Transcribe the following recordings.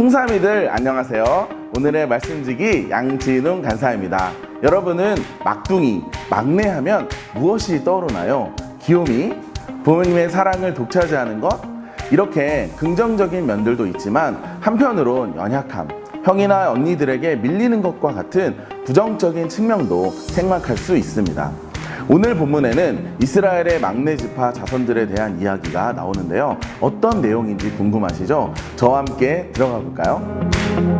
풍삼이들 안녕하세요. 오늘의 말씀지기 양진웅 간사입니다. 여러분은 막둥이, 막내 하면 무엇이 떠오르나요? 귀요미, 부모님의 사랑을 독차지하는 것? 이렇게 긍정적인 면들도 있지만 한편으론 연약함, 형이나 언니들에게 밀리는 것과 같은 부정적인 측면도 생각할 수 있습니다. 오늘 본문에는 이스라엘의 막내 지파 자손들에 대한 이야기가 나오는데요. 어떤 내용인지 궁금하시죠? 저와 함께 들어가 볼까요?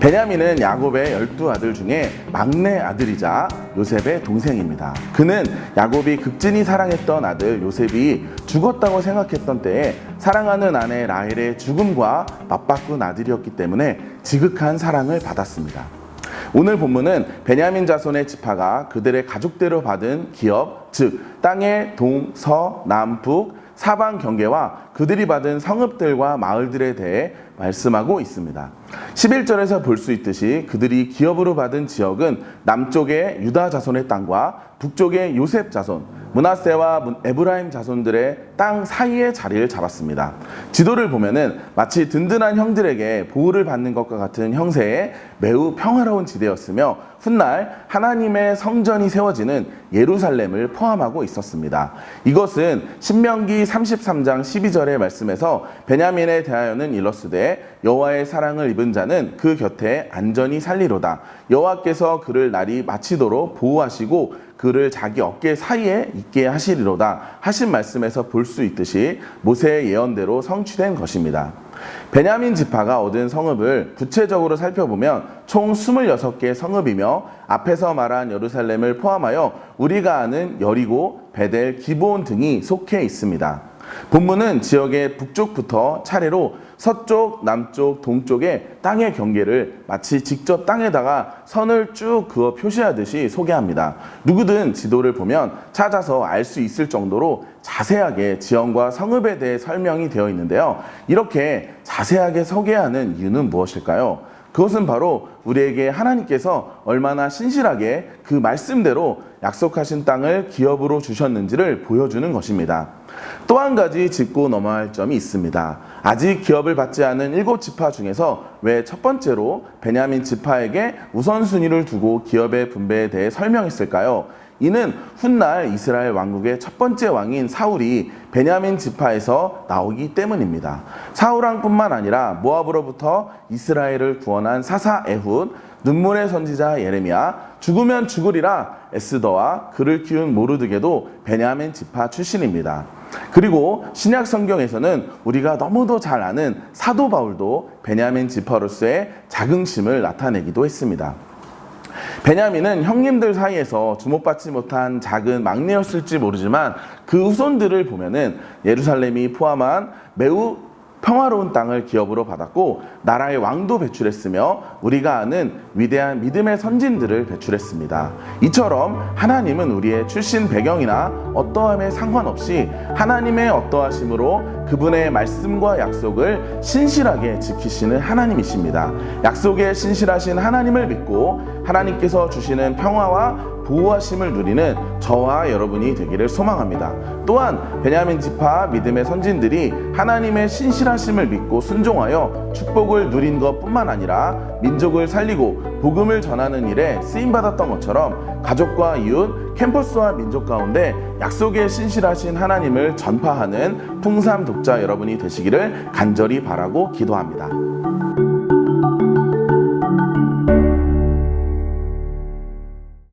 베냐민은 야곱의 열두 아들 중에 막내 아들이자 요셉의 동생입니다. 그는 야곱이 극진히 사랑했던 아들 요셉이 죽었다고 생각했던 때에 사랑하는 아내 라헬의 죽음과 맞바꾼 아들이었기 때문에 지극한 사랑을 받았습니다. 오늘 본문은 베냐민 자손의 지파가 그들의 가족대로 받은 기업, 즉 땅의 동, 서, 남, 북, 사방 경계와 그들이 받은 성읍들과 마을들에 대해 말씀하고 있습니다. 11절에서 볼 수 있듯이 그들이 기업으로 받은 지역은 남쪽의 유다 자손의 땅과 북쪽의 요셉 자손, 문하세와 문- 에브라임 자손들의 땅 사이에 자리를 잡았습니다. 지도를 보면은 마치 든든한 형들에게 보호를 받는 것과 같은 형세의 매우 평화로운 지대였으며 훗날 하나님의 성전이 세워지는 예루살렘을 포함하고 있었습니다. 이것은 신명기 33장 12절의 말씀에서 베냐민에 대하여는 일러스되 여호와의 사랑을 입은 자는 그 곁에 안전히 살리로다. 여호와께서 그를 날이 마치도록 보호하시고 그를 자기 어깨 사이에 있게 하시리로다 하신 말씀에서 볼 수 있듯이 모세의 예언대로 성취된 것입니다. 베냐민 지파가 얻은 성읍을 구체적으로 살펴보면 총 26개 성읍이며 앞에서 말한 예루살렘을 포함하여 우리가 아는 여리고, 베델, 기브온 등이 속해 있습니다. 본문은 지역의 북쪽부터 차례로 서쪽, 남쪽, 동쪽의 땅의 경계를 마치 직접 땅에다가 선을 쭉 그어 표시하듯이 소개합니다. 누구든 지도를 보면 찾아서 알 수 있을 정도로 자세하게 지형과 성읍에 대해 설명이 되어 있는데요. 이렇게 자세하게 소개하는 이유는 무엇일까요? 그것은 바로 우리에게 하나님께서 얼마나 신실하게 그 말씀대로 약속하신 땅을 기업으로 주셨는지를 보여주는 것입니다. 또 한 가지 짚고 넘어야 할 점이 있습니다. 아직 기업을 받지 않은 일곱 지파 중에서 왜 첫 번째로 베냐민 지파에게 우선순위를 두고 기업의 분배에 대해 설명했을까요? 이는 훗날 이스라엘 왕국의 첫 번째 왕인 사울이 베냐민 지파에서 나오기 때문입니다. 사울왕뿐만 아니라 모압으로부터 이스라엘을 구원한 사사 에훗, 눈물의 선지자 예레미야, 죽으면 죽으리라 에스더와 그를 키운 모르드게도 베냐민 지파 출신입니다. 그리고 신약 성경에서는 우리가 너무도 잘 아는 사도 바울도 베냐민 지파로서의 자긍심을 나타내기도 했습니다. 베냐민은 형님들 사이에서 주목받지 못한 작은 막내였을지 모르지만 그 후손들을 보면은 예루살렘이 포함한 매우 평화로운 땅을 기업으로 받았고 나라의 왕도 배출했으며 우리가 아는 위대한 믿음의 선진들을 배출했습니다. 이처럼 하나님은 우리의 출신 배경이나 어떠함에 상관없이 하나님의 어떠하심으로 그분의 말씀과 약속을 신실하게 지키시는 하나님이십니다. 약속에 신실하신 하나님을 믿고 하나님께서 주시는 평화와 보호하심을 누리는 저와 여러분이 되기를 소망합니다. 또한 베냐민 지파 믿음의 선진들이 하나님의 신실하심을 믿고 순종하여 축복을 누린 것뿐만 아니라 민족을 살리고 복음을 전하는 일에 쓰임 받았던 것처럼 가족과 이웃, 캠퍼스와 민족 가운데 약속에 신실하신 하나님을 전파하는 풍삼 독자 여러분이 되시기를 간절히 바라고 기도합니다.